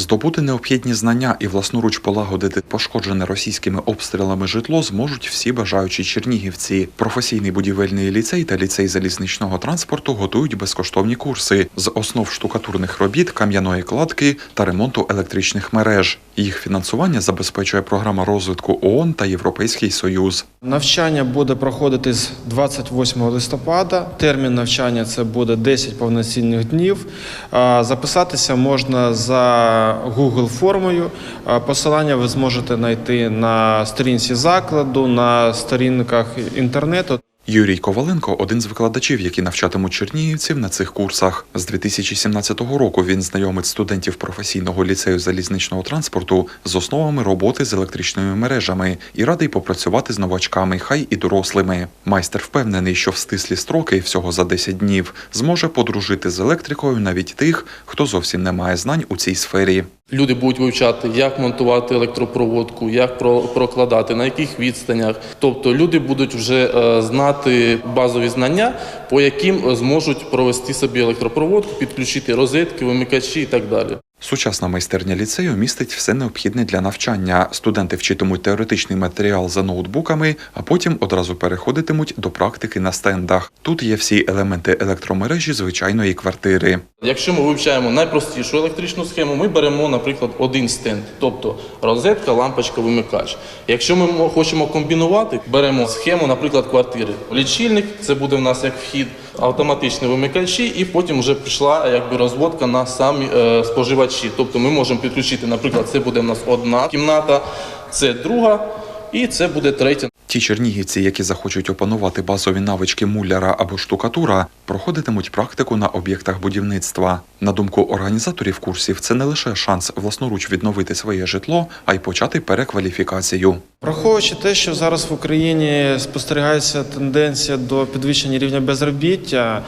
Здобути необхідні знання і власноруч полагодити пошкоджене російськими обстрілами житло зможуть всі бажаючі чернігівці. Професійний будівельний ліцей та ліцей залізничного транспорту готують безкоштовні курси з основ штукатурних робіт, кам'яної кладки та ремонту електричних мереж. Їх фінансування забезпечує програма розвитку ООН та Європейський Союз. Навчання буде проходити з 28 листопада. Термін навчання це буде 10 повноцінних днів. Записатися можна за Google формою. Посилання ви зможете знайти на сторінці закладу, на сторінках інтернету. Юрій Коваленко один з викладачів, які навчатимуть чернігівців на цих курсах. З 2017 року він знайомить студентів професійного ліцею залізничного транспорту з основами роботи з електричними мережами і радий попрацювати з новачками, хай і дорослими. Майстер впевнений, що в стислі строки всього за 10 днів зможе подружити з електрикою навіть тих, хто зовсім не має знань у цій сфері. Люди будуть вивчати, як монтувати електропроводку, як про- прокладати, на яких відстанях. Тобто люди будуть вже е, знати базові знання, по яким е, зможуть провести собі електропроводку, підключити розетки, вимикачі і так далі. Сучасна майстерня ліцею містить все необхідне для навчання. Студенти вчитимуть теоретичний матеріал за ноутбуками, а потім одразу переходитимуть до практики на стендах. Тут є всі елементи електромережі звичайної квартири. Якщо ми вивчаємо найпростішу електричну схему, ми беремо, наприклад, один стенд, тобто розетка, лампочка, вимикач. Якщо ми хочемо комбінувати, беремо схему, наприклад, квартири. Лічильник це буде в нас як вхід, автоматичні вимикачі, і потім вже пішла якби розводка на самі е, споживачі. Тобто ми можемо підключити, наприклад, це буде в нас одна кімната, це друга, і це буде третя. Ті чернігівці, які захочуть опанувати базові навички муляра або штукатура, проходитимуть практику на об'єктах будівництва. На думку організаторів курсів, це не лише шанс власноруч відновити своє житло, а й почати перекваліфікацію. Враховуючи те, що зараз в Україні спостерігається тенденція до підвищення рівня безробіття,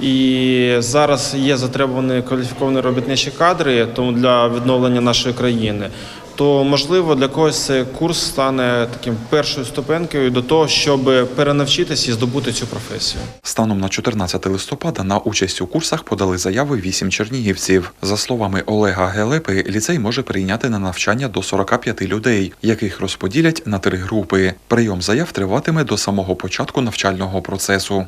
і зараз є затребувані кваліфіковані робітничі кадри, тому для відновлення нашої країни. То можливо для когось цей курс стане таким першою ступенькою до того, щоб перенавчитися і здобути цю професію. Станом на 14 листопада на участь у курсах подали заяви вісім чернігівців. За словами Олега Гелепи, ліцей може прийняти на навчання до 45 людей, яких розподілять на три групи. Прийом заяв триватиме до самого початку навчального процесу.